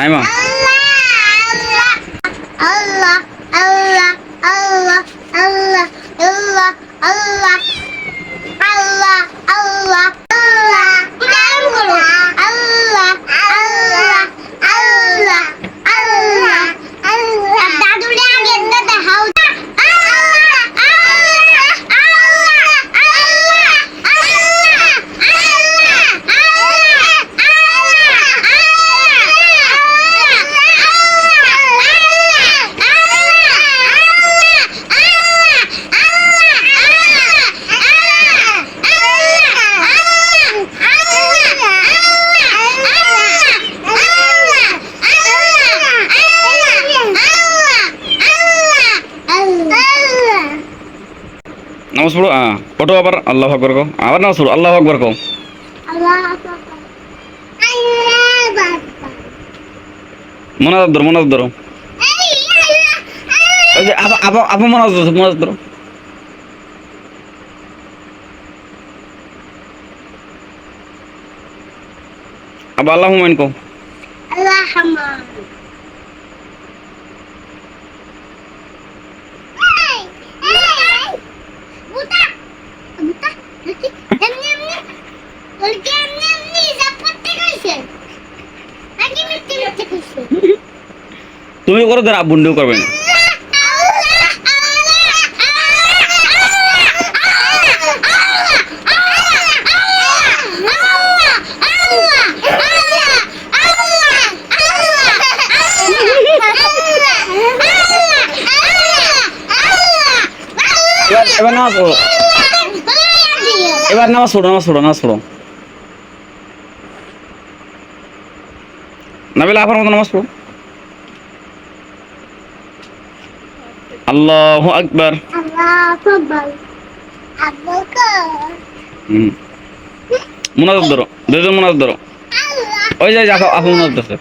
নাইমা আল্লাহ আল্লাহ আল্লাহ আল্লাহ আল্লাহ আল্লাহ আল্লাহ আল্লাহ নামাজ পড়ো হ্যাঁ পটো আবার, আল্লাহ আকবর কো আবার নামাজ পড়ো, আল্লাহ আকবর কো মনাজ ধরো মনাজ ধরো। আপু মনাজ ধরো মনাজ ধরো। আবার আল্লাহ হুমায়ুন কো আল্লাহ এমনি এমনি ওলকে এমনি এমনি হিসাব করতে কইছে নাকি মিথ্যে মিথ্যে কইছে তুমি করো তার আব্বুন্ডেও করবে না এবার নামাজ পড়ো এবার নামাজ পড়ো নামাজ পড়ো নামাজ পড়ো। নাবিলা আফার মতো নামাজ পড়ো। আল্লাহ আকবার। মোনাজাত ধরো দুজন মোনাজাত ধরো। ওই যে আপা আপা মোনাজাত ধরছে.